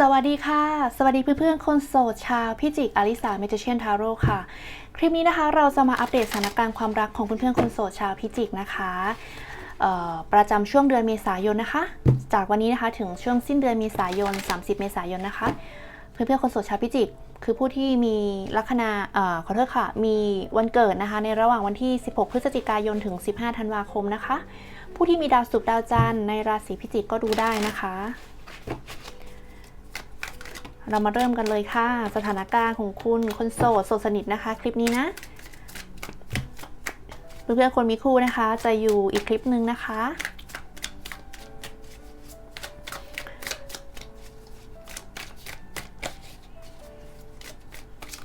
สวัสดีค่ะ สวัสดีเพื่อนๆ คนโสดชาวพิจิกอลิสาเมจิเชียนทาโร่ค่ะ คลิปนี้นะคะ เราจะมาอัปเดตสถานการณ์ความรักของเพื่อนๆ คนโสดชาวพิจิกนะคะประจำช่วงเดือนเมษายนนะคะ จากวันนี้นะคะถึงช่วงสิ้นเดือนเมษายน 30 เมษายนนะคะ เพื่อนๆ คนโสดชาวพิจิก คือผู้ที่มีลัคนาเอ่อขอโทษค่ะ มีวันเกิดนะคะ ในระหว่างวันที่ 16 พฤศจิกายนถึง 15 ธันวาคมนะคะ ผู้ที่มีดาวศุกร์ดาวจันทร์ในราศีพิจิกก็ดูได้นะคะ เรามาเริ่มกันเลยค่ะ สถานการณ์ของคุณคนโสดโสดสนิทนะคะ คลิปนี้นะ เพื่อนๆคนมีคู่นะคะ จะอยู่อีกคลิปหนึ่งนะคะ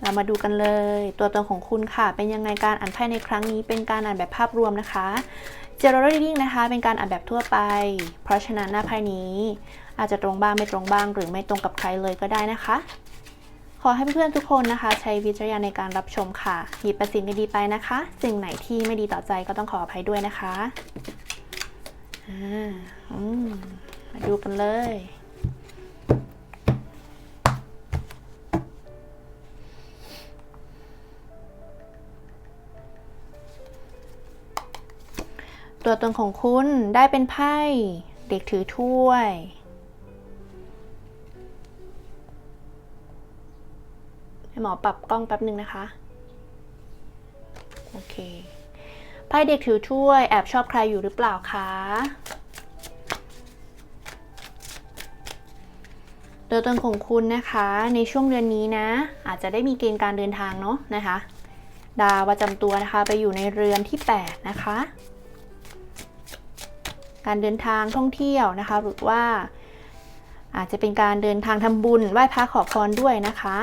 เรามาดูกันเลย ตัวตนของคุณค่ะ เป็นยังไงการอ่านไพ่ในครั้งนี้ เป็นการอ่านแบบภาพรวมนะคะ General Reading นะคะ เป็นการอ่านแบบทั่วไป เพราะฉะนั้นหน้าไพ่นี้ อาจจะตรงบ้างไม่ตรงบ้าง หรือไม่ตรงกับใครเลยก็ได้นะคะ ขอให้เพื่อนๆทุกคนนะคะ ใช้วิจารณญาณในการรับชมค่ะ หยิบประสิ่งดีๆไปนะคะ สิ่งไหนที่ไม่ดีต่อใจก็ต้องขออภัยด้วยนะคะอ่าอืมมาดูกันเลย ตัวตนของคุณได้เป็นไพ่ เด็กถือถ้วย ให้หมอปรับกล้องแป๊บหนึ่งนะคะ โอเค ไพ่เด็กถือถ้วย แอบชอบใครอยู่หรือเปล่าคะตัวตนของคุณนะคะในช่วงเดือนนี้นะ อาจจะได้มีเกณฑ์การเดินทางเนาะนะคะ ดาวประจำตัวนะคะไปอยู่ในเรือนที่ 8 นะคะ การเดินทางท่องเที่ยวนะคะ หรือว่าอาจจะเป็นการเดินทางทำบุญไหว้พระขอพรด้วยนะคะ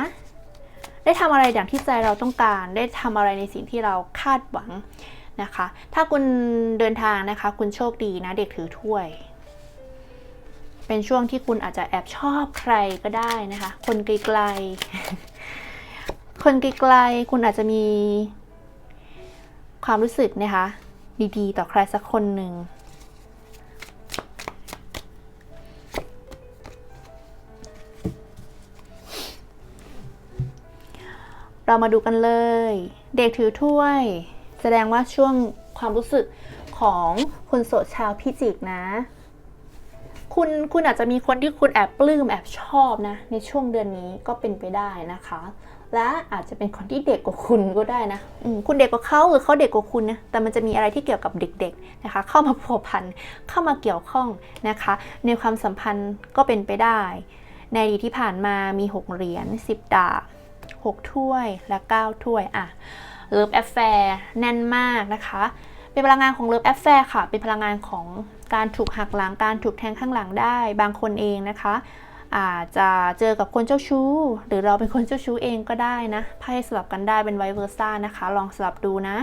ได้ทำอะไรอย่างที่ใจเราต้องการ ได้ทำอะไรในสิ่งที่เราคาดหวังนะคะ ถ้าคุณเดินทางนะคะ คุณโชคดีนะเด็กถือถ้วย เป็นช่วงที่คุณอาจจะแอบชอบใครก็ได้นะคะ คนไกลๆ คนไกลๆ คุณอาจจะมีความรู้สึกนะคะ ดีๆ ต่อใครสักคนหนึ่ง เรามาดูกันเลย เด็กถือถ้วย แสดงว่าช่วงความรู้สึกของคนโสดชาวพิจิกนะ คุณคุณอาจจะมีคนที่คุณแอบปลื้มแอบชอบนะ ในช่วงเดือนนี้ก็เป็นไปได้นะคะ และอาจจะเป็นคนที่เด็กกว่าคุณก็ได้นะคุณเด็กกว่าเขาหรือเขาเด็กกว่าคุณนะแต่มันจะมีอะไรที่เกี่ยวกับเด็กๆนะคะ เข้ามาผัวพันเข้ามาเกี่ยวข้องนะคะ ในความสัมพันธ์ก็เป็นไปได้ ในอดีตที่ผ่านมามี 6 เหรียญ10 ดาบ 6 ถ้วยและ 9 ถ้วยอะเลิฟแอฟแฟร์แน่นมากนะคะ เป็นพลังงานของเลิฟแอฟแฟร์ค่ะ เป็นพลังงานของการถูกหักหลัง การถูกแทงข้างหลังได้บางคนเองนะคะ อาจจะเจอกับคนเจ้าชู้ หรือเราเป็นคนเจ้าชู้เองก็ได้นะไพ่สลับกันได้เป็นไวเวอร์ซ่านะคะ ลองสลับดูนะ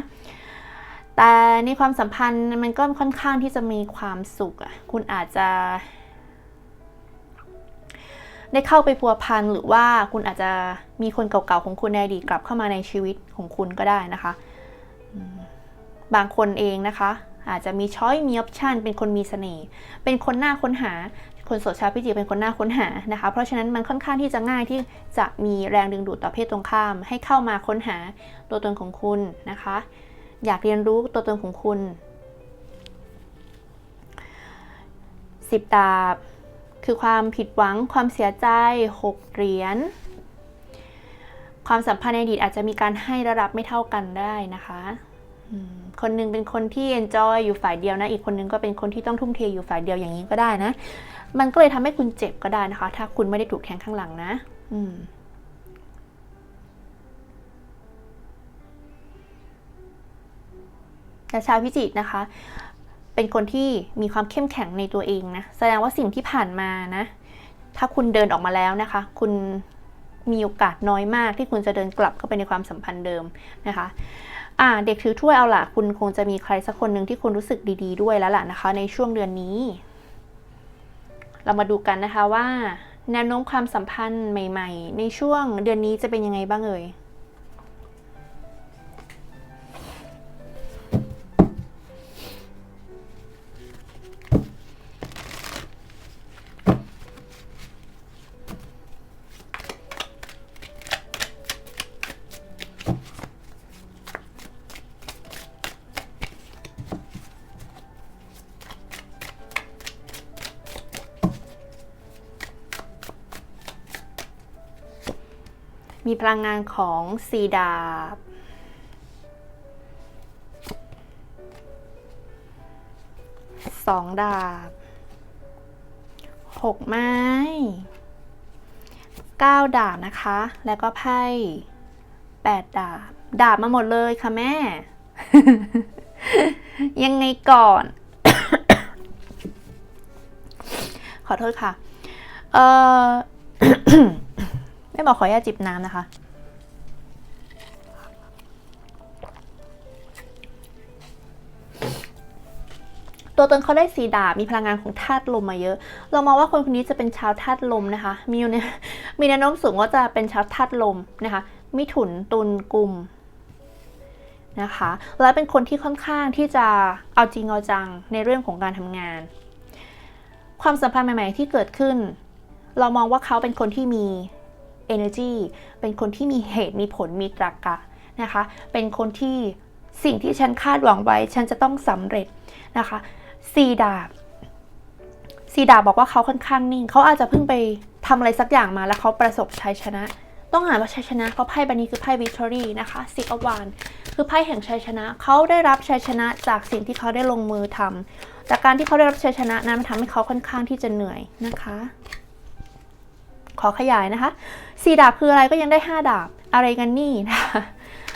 แต่ในความสัมพันธ์มันก็ค่อนข้างที่จะมีความสุขคุณอาจจะ ได้เข้าไปพัวพันหรือว่าคุณอาจจะมีคนเก่าๆของคุณในอดีตกลับเข้ามาในชีวิตของคุณก็ได้นะคะ บางคนเองนะคะ อาจจะมีช้อยมีออปชันเป็นคนมีเสน่ห์เป็นคนหน้าค้นหา คนโสดชาวพิจิกเป็นคนหน้าค้นหานะคะ เพราะฉะนั้นมันค่อนข้างที่จะง่ายที่จะมีแรงดึงดูดต่อเพศตรงข้าม ให้เข้ามาค้นหาตัวตนของคุณนะคะ อยากเรียนรู้ตัวตนของคุณสิบดาบ คือความผิดหวังความเสียใจ 6 เหรียญ ความสัมพันธ์ในอดีตอาจจะมีการให้ระดับไม่เท่ากันได้นะคะ คนหนึงเป็นคนที่ enjoy อยู่ฝ่ายเดียวนะ อีกคนหนึงก็เป็นคนที่ต้องทุ่มเทอยู่ฝ่ายเดียวอย่างนี้ก็ได้นะ มันก็เลยทำให้คุณเจ็บก็ได้นะคะ ถ้าคุณไม่ได้ถูกแทงข้างหลังนะ อืมแต่ชาวพิจิกนะคะ เป็นคนที่มีความเข้มแข็งในตัวเองนะ แสดงว่าสิ่งที่ผ่านมานะ ถ้าคุณเดินออกมาแล้วนะคะ คุณมีโอกาสน้อยมากที่คุณจะเดินกลับเข้าไปในความสัมพันธ์เดิมนะคะอ่าเด็กถือถ้วยเอาล่ะ คุณคงจะมีใครสักคนหนึ่งที่คุณรู้สึกดี ๆ ด้วยแล้วล่ะนะคะ ในช่วงเดือนนี้ เรามาดูกันนะคะว่า แนวโน้มความสัมพันธ์ใหม่ ๆ ในช่วงเดือนนี้จะเป็นยังไงบ้างเอ่ย มีพลังงานของสีดาบ สองดาบ หกไม้ เก้าดาบนะคะ แล้วก็ไพ่แปดดาบ ดาบมาหมดเลยค่ะแม่ ยังไงก่อน ขอโทษค่ะ เอ่อ ไม่บอกขออนุญาตจิบน้ำนะคะ ตัวตนเขาได้สีดาบมีพลังงานของธาตุลมมาเยอะ เรามองว่าคนคนนี้จะเป็นชาวธาตุลมนะคะ มีอยู่เนี่ยมีแนวโน้มสูงว่าจะเป็นชาวธาตุลมนะคะ มิถุนตุลกลุ่มนะคะ และเป็นคนที่ค่อนข้างที่จะเอาจริงเอาจังในเรื่องของการทำงาน ความสัมพันธ์ใหม่ ๆ ที่เกิดขึ้น เรามองว่าเขาเป็นคนที่มี energy เป็นคนที่มีเหตุมีผลมีตรรกะนะคะ เป็นคนที่สิ่งที่ฉันคาดหวังไว้ ฉันจะต้องสำเร็จนะคะซีดาบซีดาบอกว่าเขาค่อนข้างนิ่ง เขาอาจจะเพิ่งไปทำอะไรสักอย่างมาแล้วเขาประสบชัยชนะ ต้องอ่านว่าชัยชนะเพราะไพ่ใบนี้คือไพ่ victory นะคะซิกอวานคือไพ่แห่งชัยชนะ เขาได้รับชัยชนะจากสิ่งที่เขาได้ลงมือทำจากการที่เขาได้รับชัยชนะนั้นมันทำให้เขาค่อนข้างที่จะเหนื่อยนะคะ ขอขยายนะคะสี่ดาบคืออะไรก็ยังได้ห้าดาบอะไรกันนี่นะคะ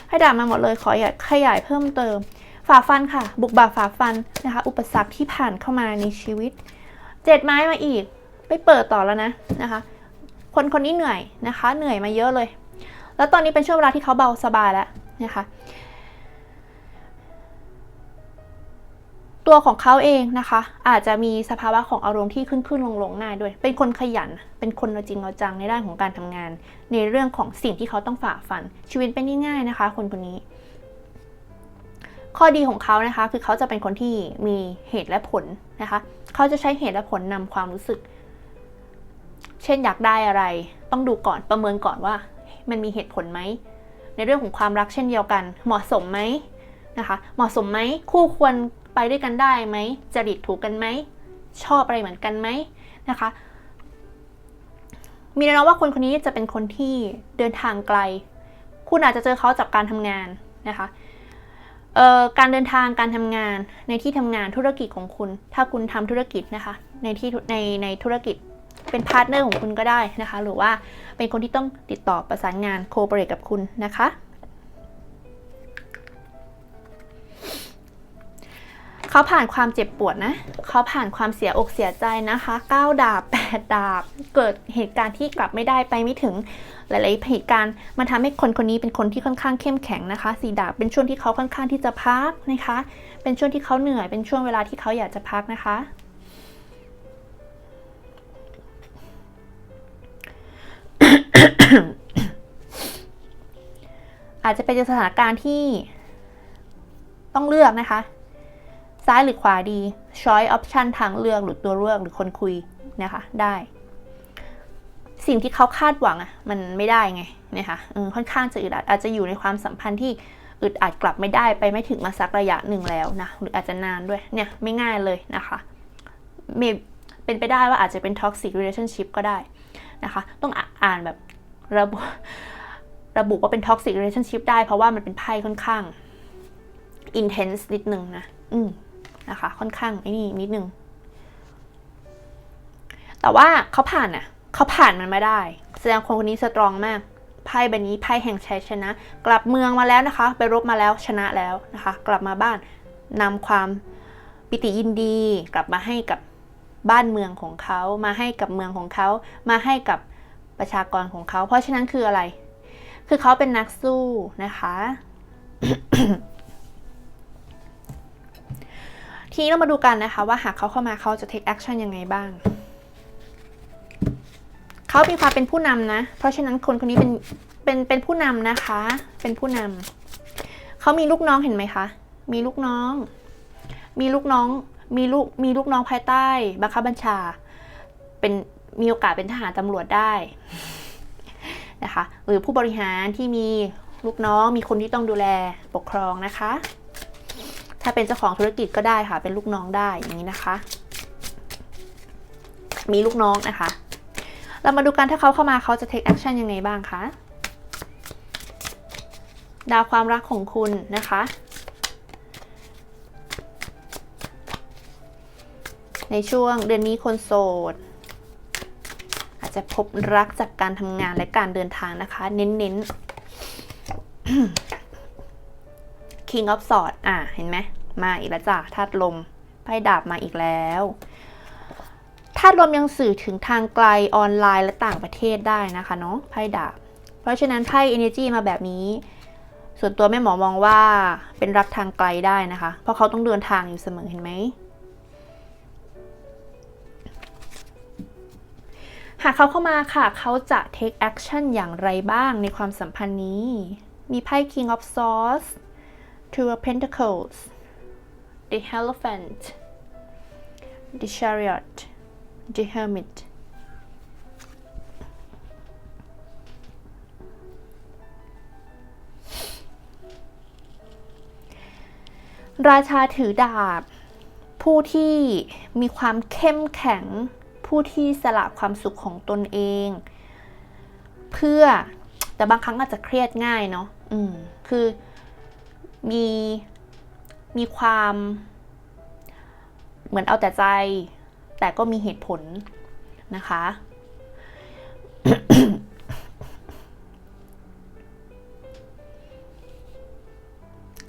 ให้ดาบมาหมดเลยขออยากขยายเพิ่มเติมฝ่าฟันค่ะ บุกบ่าฝ่าฟันนะคะ อุปสรรคที่ผ่านเข้ามาในชีวิตเจ็ดไม้มาอีกไปเปิดต่อแล้วนะนะคะ คนคนนี้เหนื่อยนะคะ เหนื่อยมาเยอะเลย แล้วตอนนี้เป็นช่วงเวลาที่เขาเบาสบายแล้วนะคะ ตัวของเขาเองนะคะ อาจจะมีสภาวะของอารมณ์ที่ขึ้นขึ้นลงลงง่ายด้วย เป็นคนขยัน เป็นคนเอาจริงเอาจังในด้านของการทำงาน ในเรื่องของสิ่งที่เขาต้องฝ่าฟัน ชีวิตเป็นง่ายๆนะคะ คนคนนี้ ข้อดีของเขานะคะ คือเขาจะเป็นคนที่มีเหตุและผลนะคะ เขาจะใช้เหตุและผลนำความรู้สึก เช่นอยากได้อะไร ต้องดูก่อนประเมินก่อนว่า มันมีเหตุผลไหมในเรื่องของความรักเช่นเดียวกัน เหมาะสมไหมนะคะ เหมาะสมไหมคู่ควร ไปด้วยกันได้ไหมจริตถูกกันไหม ชอบอะไรเหมือนกันไหมนะคะ มีแนวโน้มว่าคนคนนี้จะเป็นคนที่เดินทางไกล คุณอาจจะเจอเขาจากการทำงานนะคะการเดินทางการทำงานในที่ทำงานธุรกิจของคุณ ถ้าคุณทำธุรกิจนะคะในที่ในในธุรกิจเป็นพาร์ทเนอร์ของคุณก็ได้นะคะ หรือว่าเป็นคนที่ต้องติดต่อประสานงานโคเปรตกับคุณนะคะ เขาผ่านความเจ็บปวดนะ เขาผ่านความเสียอกเสียใจนะคะ9ดาบ8ดาบ เกิดเหตุการณ์ที่กลับไม่ได้ไปไม่ถึงหลาย ๆ เหตุการณ์มันทำให้คนคนนี้เป็นคนที่ค่อนข้างเข้มแข็งนะคะสีดาบเป็นช่วงที่เขาค่อนข้างที่จะพักนะคะ เป็นช่วงที่เขาเหนื่อย เป็นช่วงเวลาที่เขาอยากจะพักนะคะ อาจจะเป็นสถานการณ์ที่ต้องเลือกนะคะ ซ้ายหรือขวาดี choice option ทางเลือกหรือตัวเลือกหรือคนคุยนะคะได้ สิ่งที่เขาคาดหวังอะมันไม่ได้ไงนะคะค่อนข้างจะอึดอัดอาจจะอยู่ในความสัมพันธ์ที่อึดอัดกลับไม่ได้ไปไม่ถึงมาสักระยะหนึ่งแล้วนะหรืออาจจะนานด้วยเนี่ยไม่ง่ายเลยนะคะมีเป็นไปได้ว่าอาจจะเป็น toxic relationship ก็ได้นะคะ ต้องอ่าอ่านแบบระบุระบุว่าเป็น toxic relationship ได้เพราะว่ามันเป็นไพ่ค่อนข้าง intense นิดนึงนะ อืม นะคะ ค่อนข้างไอ้นี่นิดนึง แต่ว่าเขาผ่านอะเขาผ่านมันมาได้ แสดงคนคนนี้สตรองมากไพ่ใบนี้ไพ่แห่งชัยชนะ กลับเมืองมาแล้วนะคะ ไปรบมาแล้วชนะแล้วนะคะ กลับมาบ้านนำความปิติยินดี กลับมาให้กับบ้านเมืองของเขา มาให้กับเมืองของเขา มาให้กับประชากรของเขา เพราะฉะนั้นคืออะไร คือเขาเป็นนักสู้นะคะ ทีนี้เรามาดูกันนะคะว่าหากเขาเข้ามาเขาจะ take action ยังไงบ้าง เขามีความเป็นผู้นำนะ เพราะฉะนั้นคนคนนี้เป็นเป็นเป็นผู้นำนะคะ เป็นผู้นำเขามีลูกน้องเห็นไหมคะ มีลูกน้อง มีลูกน้อง มีลูก มีลูกน้องภายใต้บังคับบัญชา เป็นมีโอกาสเป็นทหารตำรวจได้นะคะ หรือผู้บริหารที่มีลูกน้อง มีคนที่ต้องดูแลปกครองนะคะ ถ้าเป็นเจ้าของธุรกิจก็ได้ค่ะ เป็นลูกน้องได้อย่างนี้นะคะ มีลูกน้องนะคะ เรามาดูกันถ้าเขาเข้ามาเขาจะ take action ยังไงบ้างคะดาวความรักของคุณนะคะ ในช่วงเดือนนี้คนโสด อาจจะพบรักจากการทำงานและการเดินทางนะคะ เน้นๆ King of Swords อะ เห็นไหม มาอีกแล้วจ้ะธาตุลม ไพ่ดาบมาอีกแล้วธาตุลมยังสื่อถึงทางไกลออนไลน์และต่างประเทศได้นะคะเนาะไพ่ดาบ เพราะฉะนั้นไพ่ Energy มาแบบนี้ ส่วนตัวแม่หมอมองว่าเป็นรักทางไกลได้นะคะ เพราะเขาต้องเดินทางอยู่เสมอเห็นไหมหากเขาเข้ามาค่ะ เขาจะ take action อย่างไรบ้างในความสัมพันธ์นี้ มีไพ่ King of Swords Two of Pentacles The Hierophant The Chariot The Hermit ราชาถือดาบ ผู้ที่มีความเข้มแข็ง ผู้ที่สละความสุขของตนเอง เพื่อแต่บางครั้งอาจจะเครียดง่ายเนาะอืมคือ มีมีความเหมือนเอาแต่ใจ แต่ก็มีเหตุผลนะคะ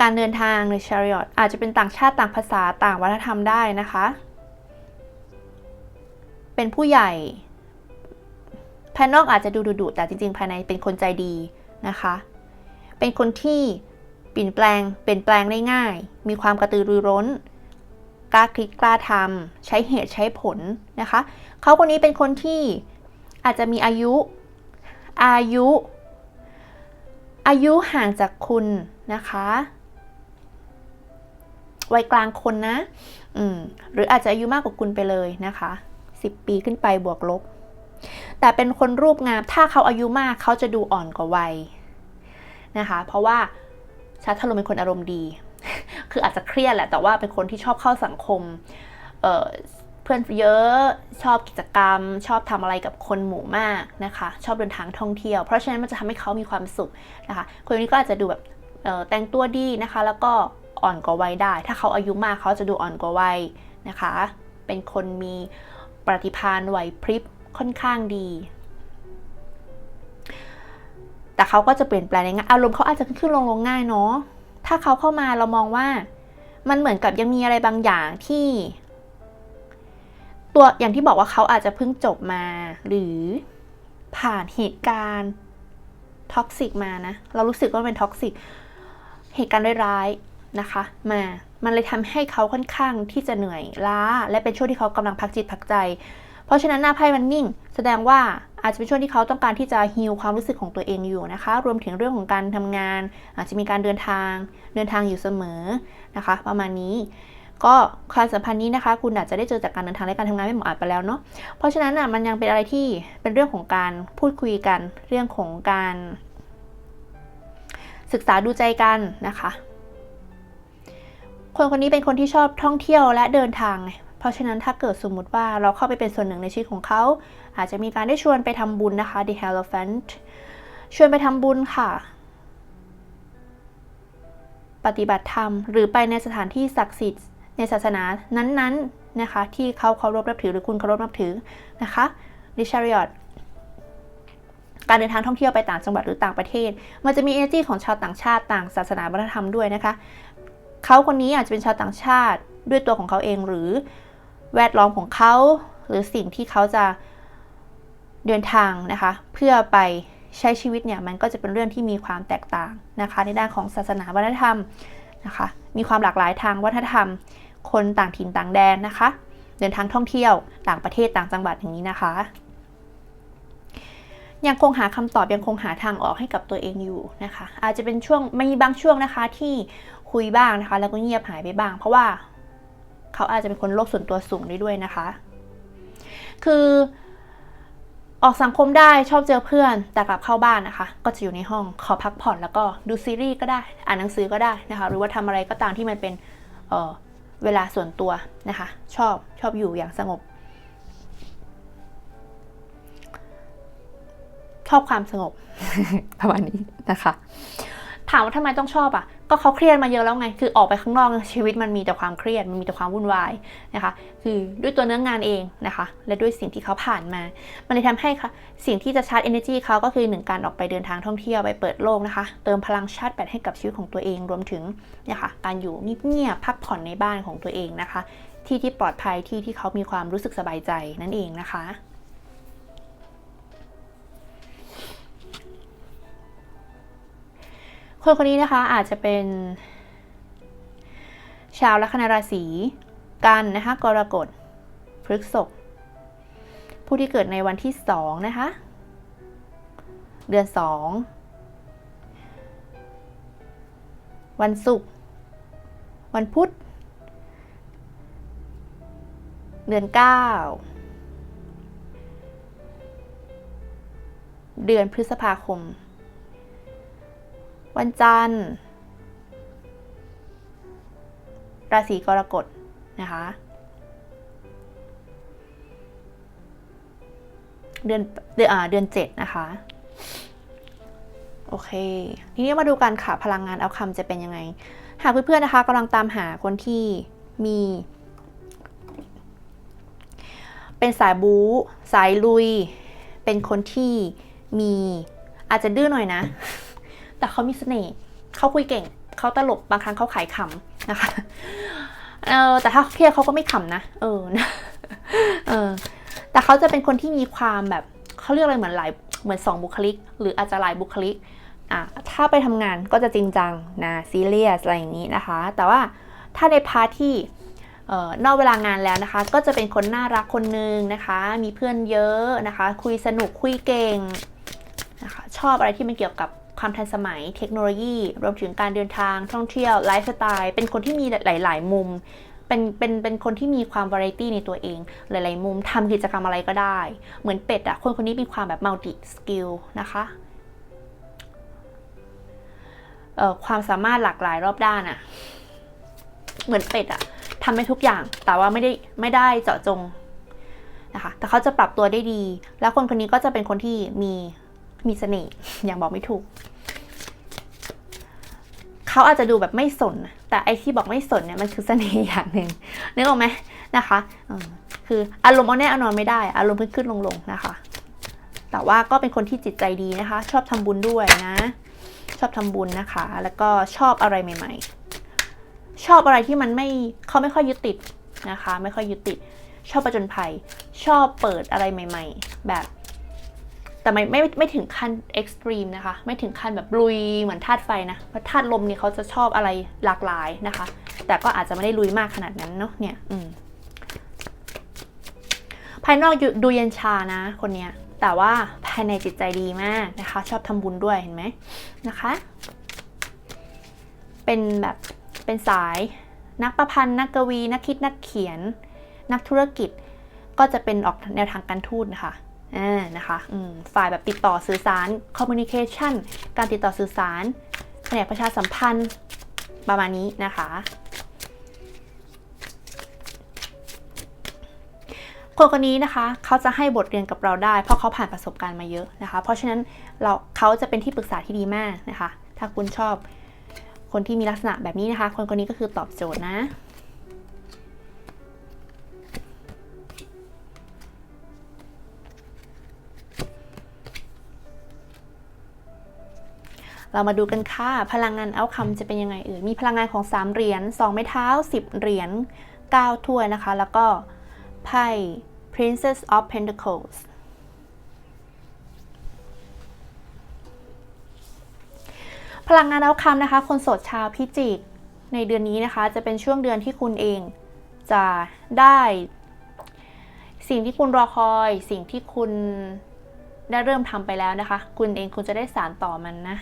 การเดินทางใน Chariot อาจจะเป็นต่างชาติต่างภาษาต่างวัฒนธรรมได้นะคะเป็นผู้ใหญ่ภายนอกอาจจะดูดุๆแต่จริงๆ ภายในเป็นคนใจดีนะคะ เป็นคนที่ เปลี่ยนแปลงเปลี่ยนแปลงได้ง่าย มีความกระตือรือร้น กล้าคิดกล้าทำใช้เหตุใช้ผลนะคะ เขาคนนี้เป็นคนที่อาจจะมีอายุ อายุ อายุห่างจากคุณนะคะวัยกลางคนนะ อืม หรืออาจจะอายุมากกว่าคุณไปเลยนะคะ 10 ปีขึ้นไปบวกลบ แต่เป็นคนรูปงาม ถ้าเขาอายุมากเขาจะดูอ่อนกว่าวัยนะคะ เพราะว่า ชาร์ตลมเป็นคนอารมณ์ดี คืออาจจะเครียดแหละ แต่ว่าเป็นคนที่ชอบเข้าสังคมเเพื่อนเยอะชอบกิจกรรม ชอบทำอะไรกับคนหมู่มากนะคะ ชอบเดินทางท่องเที่ยว เพราะฉะนั้นมันจะทำให้เขามีความสุขนะคะคนนี้ก็อาจจะดูแบบแต่งตัวดีนะคะ แล้วก็อ่อนกว่าวัยได้ ถ้าเขาอายุมากเขาจะดูอ่อนกว่าวัยนะคะ เป็นคนมีปฏิภาณไหวพริบค่อนข้างดี แต่เขาก็จะเปลี่ยนแปลงในงายอารมณ์เขาอาจจะขึ้นขึ้นลงลงง่ายเนาะถ้าเขาเข้ามาเรามองว่า มันเหมือนกับยังมีอะไรบางอย่างที่ ตัวอย่างที่บอกว่าเขาอาจจะเพิ่งจบมา หรือผ่านเหตุการณ์ท็อกซิกมานะ เรารู้สึกว่าเป็นท็อกซิกเหตุการณ์ร้ายๆนะคะ มา มันเลยทำให้เขาค่อนข้างที่จะเหนื่อยล้า และเป็นช่วงที่เขากำลังพักจิตพักใจ เพราะฉะนั้นหน้าไพ่มันนิ่ง แสดงว่า อาจจะเป็นช่วงที่เขาต้องการที่จะฮิลความรู้สึกของตัวเองอยู่นะคะ รวมถึงเรื่องของการทำงาน อาจจะมีการเดินทาง เดินทางอยู่เสมอนะคะ ประมาณนี้ ก็ความสัมพันธ์นี้นะคะ คุณอาจจะได้เจอจากการเดินทางและการทำงานไม่เหมดอาจไปแล้วเนาะเพราะฉะนั้นอะมันยังเป็นอะไรที่เป็นเรื่องของการพูดคุยกัน เรื่องของการ ศึกษาดูใจกันนะคะคนคนนี้เป็นคนที่ชอบท่องเที่ยวและเดินทางไงเพราะฉะนั้นถ้าเกิดสมมุติว่าเราเข้าไปเป็นส่วนหนึ่งในชีวิตของเขา อาจจะมีการได้ชวนไปทำบุญนะคะ The Hierophant ชวนไปทำบุญค่ะ ปฏิบัติธรรม หรือไปในสถานที่ศักดิ์สิทธิ์ในศาสนานั้นๆนะคะ ที่เขาเคารพนับถือหรือคุณเคารพนับถือนะคะ The Chariot การเดินทางท่องเที่ยวไปต่างจังหวัดหรือต่างประเทศ มันจะมี energy ของชาวต่างชาติต่างศาสนาวัฒนธรรมด้วยนะคะ เขาคนนี้อาจจะเป็นชาวต่างชาติด้วยตัวของเขาเองหรือแวดล้อมของเขา หรือสิ่งที่เขาจะ เดินทางนะคะ เพื่อไปใช้ชีวิตเนี่ยมันก็จะเป็นเรื่องที่มีความแตกต่างนะคะ ในด้านของศาสนาวัฒนธรรมนะคะ มีความหลากหลายทางวัฒนธรรม คนต่างถิ่นต่างแดนนะคะ เดินทางท่องเที่ยวต่างประเทศต่างจังหวัดอย่างนี้นะคะ ยังคงหาคำตอบยังคงหาทางออกให้กับตัวเองอยู่นะคะ อาจจะเป็นช่วงมีบางช่วงนะคะที่คุยบ้างนะคะ แล้วก็เงียบหายไปบ้าง เพราะว่าเขาอาจจะเป็นคนโลกส่วนตัวสูงได้ด้วยนะคะ คือ ออกสังคมได้ชอบเจอเพื่อน แต่กลับเข้าบ้านนะคะ ก็จะอยู่ในห้องขอพักผ่อนแล้วก็ดูซีรีส์ก็ได้ อ่านหนังสือก็ได้นะคะ หรือว่าทำอะไรก็ตามที่มันเป็นเเวลาส่วนตัวนะคะ ชอบชอบอยู่อย่างสงบ ชอบความสงบประมาณนี้นะคะ ถามว่าทำไมต้องชอบอะ ก็เขาเครียดมาเยอะแล้วไง คือออกไปข้างนอกชีวิตมันมีแต่ความเครียด มันมีแต่ความวุ่นวายนะคะ คือด้วยตัวเนื้องานเองนะคะ และด้วยสิ่งที่เขาผ่านมา มันเลยทำให้ค่ะ สิ่งที่จะชาร์จ energy เขาก็คือหนึ่งการออกไปเดินทางท่องเที่ยวไปเปิดโลกนะคะ เติมพลังชาร์จแบตให้กับชีวิตของตัวเอง รวมถึงนี่ยค่ะการอยู่เงียบๆพักผ่อนในบ้านของตัวเองนะคะ ที่ที่ปลอดภัยที่ที่เขามีความรู้สึกสบายใจนั่นเองนะคะ คนคนนี้นะคะอาจจะเป็น ชาวลัคนาราศีกันนะคะกรกฎพฤกษภผู้ที่เกิดในวันที่สองนะคะ เดือนสองวันศุกร์วันพุธ เดือนเก้าเดือนพฤษภาคม วันจันทร์ ราศีกรกฎนะคะ เดือนเดือนอ่าเดือนเจ็ดนะคะ โอเค ทีนี้มาดูกันค่ะพลังงานเอาคำจะเป็นยังไง หากเพื่อนๆนะคะกำลังตามหาคนที่มี เป็นสายบู๊สายลุย เป็นคนที่มีอาจจะดื้อหน่อยนะ แต่เขามีเสน่ห์เขาคุยเก่ง เขาตลกบางครั้งเขาขายขำนะคะเออแต่ถ้าเครียดเขาก็ไม่ขำนะเออเออแต่เขาจะเป็นคนที่มีความแบบเขาเรียกอะไรเหมือนหลายเหมือนสองบุคลิก หรืออาจจะหลายบุคลิกอะถ้าไปทำงานก็จะจริงจังนะซีเรียสอะไรอย่างนี้นะคะ แต่ว่าถ้าในพาร์ทที่เออนอกเวลางานแล้วนะคะ ก็จะเป็นคนน่ารักคนนึงนะคะ มีเพื่อนเยอะนะคะ คุยสนุกคุยเก่งนะคะชอบอะไรที่มันเกี่ยวกับ ความทันสมัยเทคโนโลยี รวมถึงการเดินทางท่องเที่ยวไลฟ์สไตล์เป็นคนที่มีหลาย ๆ มุม เป็นเป็นเป็นคนที่มีความวาไรตี้ในตัวเอง หลาย ๆ มุมทำกิจกรรมอะไรก็ได้ เหมือนเป็ดอะคนคนนี้มีความแบบมัลติสกิลนะคะเอ่อความสามารถหลากหลายรอบด้านอะเหมือนเป็ดอะทำได้ทุกอย่าง แต่ว่าไม่ได้ไม่ได้เจาะจงนะคะ แต่เขาจะปรับตัวได้ดี แล้วคนคนนี้ก็จะเป็นคนที่มีมีเสน่ห์อย่างบอกไม่ถูก เขาอาจจะดูแบบไม่สน แต่ไอที่บอกไม่สนเนี่ยมันคือเสน่ห์อย่างหนึ่งนึกออกไหมนะคะคืออารมณ์เอาแน่เอานอนไม่ได้ อารมณ์ขึ้นขึ้นลงลงนะคะ แต่ว่าก็เป็นคนที่จิตใจดีนะคะ ชอบทำบุญด้วยนะ ชอบทำบุญนะคะ แล้วก็ชอบอะไรใหม่ ๆ ชอบอะไรที่มันไม่เขาไม่ค่อยยึดติดนะคะ ไม่ค่อยยึดติด ชอบประจนภัย ชอบเปิดอะไรใหม่ ๆ แบบ แต่ไม่ไม่ไม่ถึงขั้นเอ็กซ์ตรีมนะคะ ไม่ถึงขั้นแบบลุยเหมือนธาตุไฟนะ เพราะธาตุลมเนี่ยเขาจะชอบอะไรหลากหลายนะคะ แต่ก็อาจจะไม่ได้ลุยมากขนาดนั้นเนาะเนี่ยอืมภายนอกดูเย็นชานะ คนเนี้ย แต่ว่าภายในจิตใจดีมากนะคะ ชอบทำบุญด้วยเห็นไหมนะคะ เป็นแบบเป็นสายนักประพันธ์นักกวี นักคิดนักเขียน นักธุรกิจ ก็จะเป็นออกแนวทางการทูตนะคะ อ่านะคะฝ่ายแบบติดต่อสื่อสาร communication การติดต่อสื่อสารแผนกประชาสัมพันธ์ประมาณนี้นะคะ คนคนนี้นะคะเขาจะให้บทเรียนกับเราได้ เพราะเขาผ่านประสบการณ์มาเยอะนะคะ เพราะฉะนั้นเราเขาจะเป็นที่ปรึกษาที่ดีมากนะคะ ถ้าคุณชอบคนที่มีลักษณะแบบนี้นะคะ คนคนนี้ก็คือตอบโจทย์นะ เรามาดูกันค่ะ พลังงานเอาคำจะเป็นยังไงเอ่ยมีพลังงานของ 3 เหรียญ2ไม้เท้า 10 เหรียญ9ถ้วยนะคะ แล้วก็ไพ่ Princess of Pentacles พลังงานเอาคำนะคะ คนโสดชาวพิจิก ในเดือนนี้นะคะ จะเป็นช่วงเดือนที่คุณเองจะได้ สิ่งที่คุณรอคอย สิ่งที่คุณได้เริ่มทำไปแล้วนะคะ คุณเองคุณจะได้สารต่อมันนะ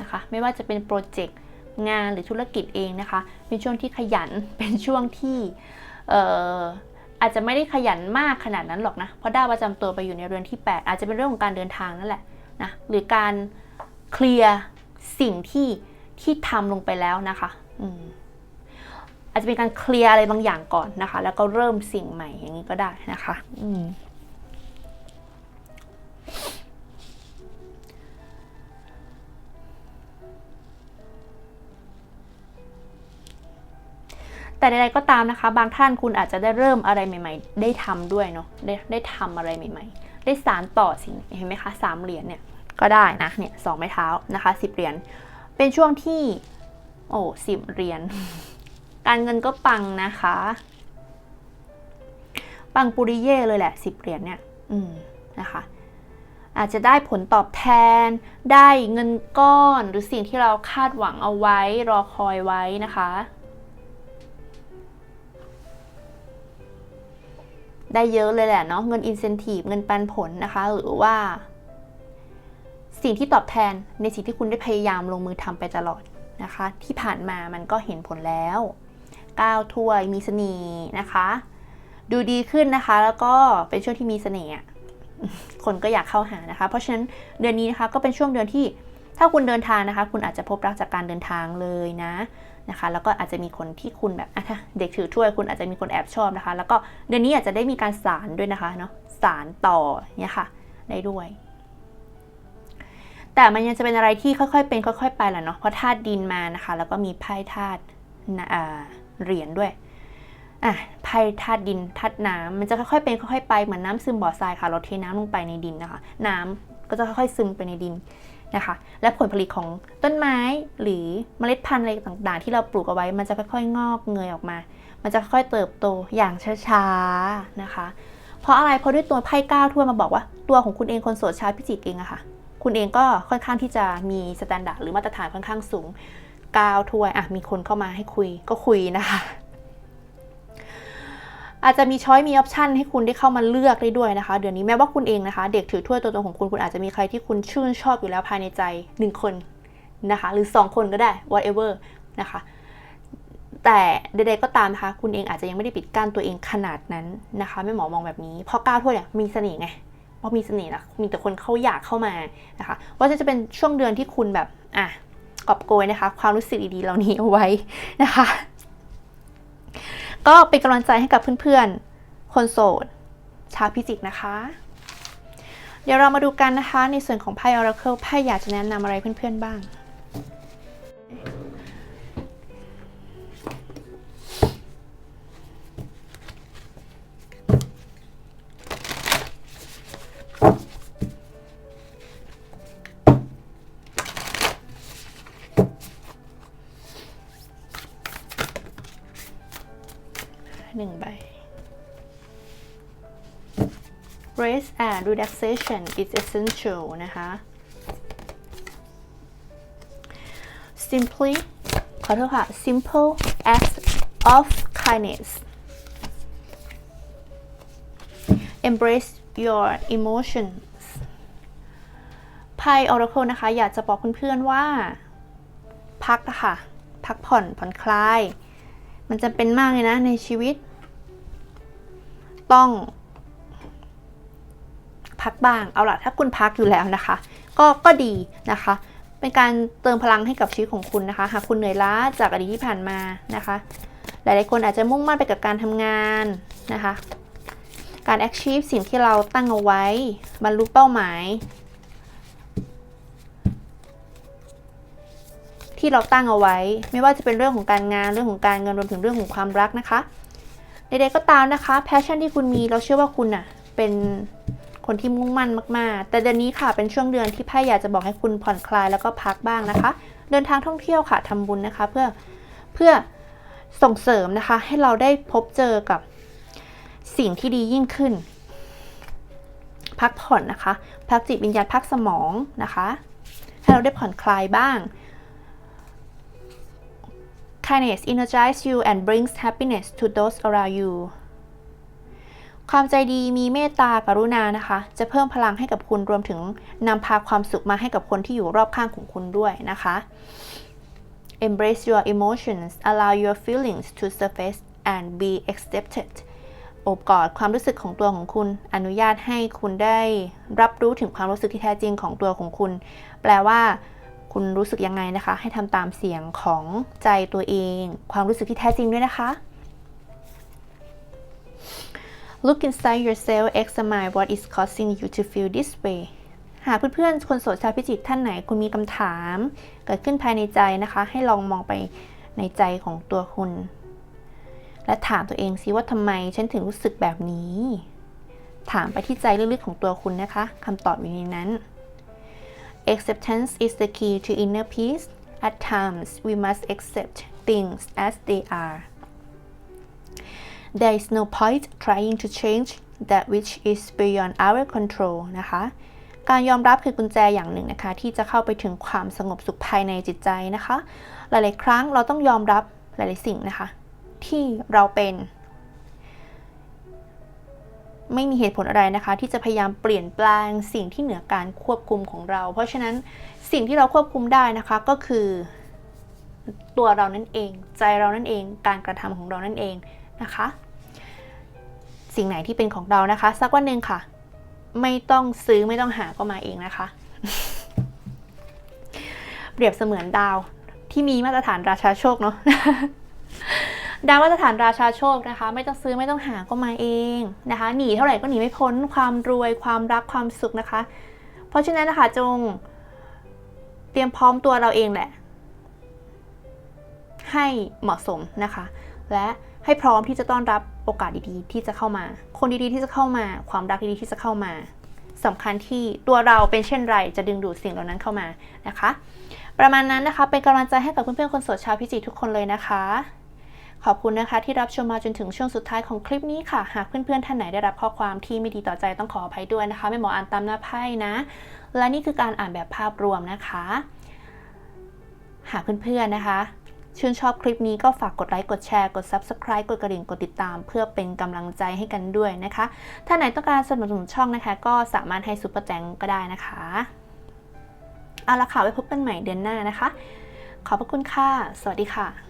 นะคะ ไม่ว่าจะเป็นโปรเจกต์งานหรือธุรกิจเองนะคะ เป็นช่วงที่ขยันเป็นช่วงที่เอออาจจะไม่ได้ขยันมากขนาดนั้นหรอกนะ เพราะดาวประจำตัวไปอยู่ในเรือนที่ 8 อาจจะเป็นเรื่องของการเดินทางนั่นแหละนะหรือการเคลียร์สิ่งที่ที่ทำลงไปแล้วนะคะอืมอาจจะเป็นการเคลียร์อะไรบางอย่างก่อนนะคะ แล้วก็เริ่มสิ่งใหม่อย่างนี้ก็ได้นะคะ อืม แต่ใดๆก็ตามนะคะ บางท่านคุณอาจจะได้เริ่มอะไรใหม่ ๆ ได้ทำด้วยเนาะได้ได้ทำอะไรใหม่ ๆ ได้สารต่อสิ่งเห็นไหมคะสามเหรียญเนี่ยก็ได้นะเนี่ยสองไม้เท้านะคะสิบเหรียญเป็นช่วงที่โอ้สิบเหรียญการเงินก็ปังนะคะ ปังปุริเย่เลยแหละสิบเหรียญเนี่ยอืมนะคะอาจจะได้ผลตอบแทน ได้เงินก้อนหรือสิ่งที่เราคาดหวังเอาไว้ รอคอยไว้นะคะ ได้เยอะเลยแหละเนาะเงินอินเซนティブเงินปันผลนะคะ หรือว่า สิ่งที่ตอบแทนในสิ่งที่คุณได้พยายามลงมือทำไปตลอดนะคะ ที่ผ่านมามันก็เห็นผลแล้วก้าวถ้วยมีเสน่ห์นะคะ ดูดีขึ้นนะคะ แล้วก็เป็นช่วงที่มีเสน่ห์อะ คนก็อยากเข้าหานะคะ เพราะฉะนั้นเดือนนี้นะคะก็เป็นช่วงเดือนที่ถ้าคุณเดินทางนะคะ คุณอาจจะพบรักจากการเดินทางเลยนะ นะคะ แล้วก็อาจจะมีคนที่คุณแบบอะเด็กถือถ้วยคุณอาจจะมีคนแอบชอบนะคะ แล้วก็เดือนนี้อาจจะได้มีการสารด้วยนะคะเนาะสารต่อเนี่ยค่ะได้ด้วยแต่มันยังจะเป็นอะไรที่ค่อยๆเป็นค่อย ๆ ไปแหละเนาะเพราะธาตุดินมานะคะ แล้วก็มีไพ่ธาตุเหรียญด้วยอะไพ่ธาตุดินธาตุน้ำมันจะค่อยๆเป็นค่อยๆไปเหมือนน้ำซึมบ่อทรายค่ะเราเทน้ำลงไปในดินนะคะ น้ำก็จะค่อยๆซึมไปในดิน นะคะ และผลผลิตของต้นไม้หรือเมล็ดพันธุ์อะไรต่างๆ ที่เราปลูกเอาไว้ มันจะค่อยๆงอกเงยออกมา มันจะค่อยๆเติบโตอย่างช้าๆนะคะ เพราะอะไร เพราะด้วยตัวไพ่เก้าถ้วยมาบอกว่า ตัวของคุณเองคนโสดชาวพิจิกเองอะค่ะ คุณเองก็ค่อนข้างที่จะมีสแตนดาร์ดหรือมาตรฐานค่อนข้างสูงก้าวถ้วยอะมีคนเข้ามาให้คุยก็คุยนะคะ อาจจะมีช้อยมีออปชันให้คุณได้เข้ามาเลือกได้ด้วยนะคะ เดี๋ยวนี้แม้ว่าคุณเองนะคะ เด็กถือถ้วยตัวตนของคุณคุณอาจจะมีใครที่คุณชื่นชอบอยู่แล้วภายในใจหนึ่งคนนะคะ หรือ 2 คนก็ได้ whatever นะคะแต่ใดๆก็ตามนะคะคุณเองอาจจะยังไม่ได้ปิดกั้นตัวเองขนาดนั้นนะคะไม่หมอมองแบบนี้ เพราะก้าวถ้วยเนี่ยมีเสน่ห์ไงเพราะมีเสน่ห์นะมีแต่คนเขาอยากเข้ามานะคะว่าจะเป็นช่วงเดือนที่คุณแบบอะกอบโกยนะคะ ความรู้สึกดีๆเหล่านี้เอาไว้นะคะ ก็เป็นกำลังใจให้กับเพื่อนๆ คนโสด ชาวพิจิกนะคะ เดี๋ยวเรามาดูกันนะคะ ในส่วนของไพ่ออราเคิลไพ่อยากจะแนะนำอะไรเพื่อนๆบ้าง หนึ่งใบ rest and relaxation is essential นะคะ simply ขอโทษค่ะ simple acts of kindness embrace your emotions ไพ่ Oracle นะคะ อยากจะบอกเพื่อนๆว่า พักอะค่ะพักผ่อนผ่อนคลาย มันจำเป็นมากเลยนะในชีวิต ต้อง พักบ้างเอาล่ะถ้าคุณพักอยู่แล้วนะคะ ก็ก็ดีนะคะ เป็นการเติมพลังให้กับชีวิตของคุณนะคะหากคุณเหนื่อยล้าจากอดีตที่ผ่านมานะคะ หลายๆคนอาจจะมุ่งมั่นไปกับการทำงานนะคะ การ achieve สิ่งที่เราตั้งเอาไว้บรรลุเป้าหมาย ที่เราตั้งเอาไว้ ไม่ว่าจะเป็นเรื่องของการงานเรื่องของการเงินรวมถึงเรื่องของความรักนะคะใดๆก็ตามนะคะแพชชั่นที่คุณมีเราเชื่อว่าคุณน่ะเป็นคนที่มุ่งมั่นมาก ๆ แต่เดือนนี้ค่ะเป็นช่วงเดือนที่ไพ่อยากจะบอกให้คุณผ่อนคลายแล้วก็พักบ้างนะคะ เดินทางท่องเที่ยวค่ะทำบุญนะคะ เพื่อเพื่อส่งเสริมนะคะ ให้เราได้พบเจอกับสิ่งที่ดียิ่งขึ้น พักผ่อนนะคะ พักจิตวิญญาณพักสมองนะคะ ให้เราได้ผ่อนคลายบ้าง kindness energizes you and brings happiness to those around you ความใจดีมีเมตตากรุณานะคะ จะเพิ่มพลังให้กับคุณรวมถึงนำพาความสุขมาให้กับคนที่อยู่รอบข้างของคุณด้วยนะคะ embrace your emotions allow your feelings to surface and be accepted โอบกอดความรู้สึกของตัวของคุณ อนุญาตให้คุณได้รับรู้ถึงความรู้สึกที่แท้จริงของตัวของคุณ แปลว่า คุณรู้สึกยังไงนะคะ ให้ทำตามเสียงของใจตัวเอง ความรู้สึกที่แท้จริงด้วยนะคะ Look inside yourself examine what is causing you to feel this way หากเพื่อนๆ คนโสดชาวพิจิกท่านไหนคุณมีคำถาม เกิดขึ้นภายในใจนะคะ ให้ลองมองไปในใจของตัวคุณ และถามตัวเองซิว่าทำไมฉันถึงรู้สึกแบบนี้ ถามไปที่ใจลึกๆของตัวคุณนะคะคำตอบอยู่ในนั้น Acceptance is the key to inner peace. At times, we must accept things as they are. There is no point trying to change that which is beyond our control นะคะ การยอมรับคือกุญแจอย่างหนึ่งนะคะ ที่จะเข้าไปถึงความสงบสุขภายในจิตใจนะคะ หลาย ๆ ครั้งเราต้องยอมรับหลาย ๆ สิ่งนะคะ ที่เราเป็น ไม่มีเหตุผลอะไรนะคะ ที่จะพยายามเปลี่ยนแปลงสิ่งที่เหนือการควบคุมของเรา เพราะฉะนั้นสิ่งที่เราควบคุมได้นะคะก็คือตัวเรานั่นเอง ใจเรานั่นเอง การกระทำของเรานั่นเองนะคะ สิ่งไหนที่เป็นของเรานะคะ สักวันหนึ่งค่ะ ไม่ต้องซื้อไม่ต้องหาก็มาเองนะคะ เปรียบเสมือนดาวที่มีมาตรฐานราชาโชคเนาะ ดาวมาตรฐานราชาโชคนะคะ ไม่ต้องซื้อไม่ต้องหาก็มาเองนะคะ หนีเท่าไหร่ก็หนีไม่พ้นความรวยความรักความสุขนะคะ เพราะฉะนั้นนะคะจงเตรียมพร้อมตัวเราเองแหละ ให้เหมาะสมนะคะ และให้พร้อมที่จะต้อนรับโอกาสดีๆ ที่จะเข้ามา คนดีๆที่จะเข้ามา ความรักดีๆที่จะเข้ามาสำคัญที่ตัวเราเป็นเช่นไรจะดึงดูดสิ่งเหล่านั้นเข้ามานะคะ ประมาณนั้นนะคะเป็นกำลังใจให้กับเพื่อนๆคนโสดชาวพิจิกทุกคนเลยนะคะ ขอบคุณนะคะที่รับชมมาจนถึงช่วงสุดท้ายของคลิปนี้ค่ะ หากเพื่อนๆท่านไหนได้รับข้อความที่ไม่ดีต่อใจต้องขออภัยด้วยนะคะไม่หมออ่านตามหน้าไพ่นะ และนี่คือการอ่านแบบภาพรวมนะคะ หากเพื่อนๆนะคะชื่นชอบคลิปนี้ก็ฝากกดไลค์ กดแชร์ กด Subscribe กดกระดิ่ง กดติดตาม เพื่อเป็นกำลังใจให้กันด้วยนะคะ ถ้าไหนต้องการสนับสนุนช่องนะคะ ก็สามารถให้ซุปเปอร์แจงก็ได้นะคะ เอาละค่ะ ไว้พบกันใหม่เดือนหน้านะคะ ขอบพระคุณค่ะ สวัสดีค่ะ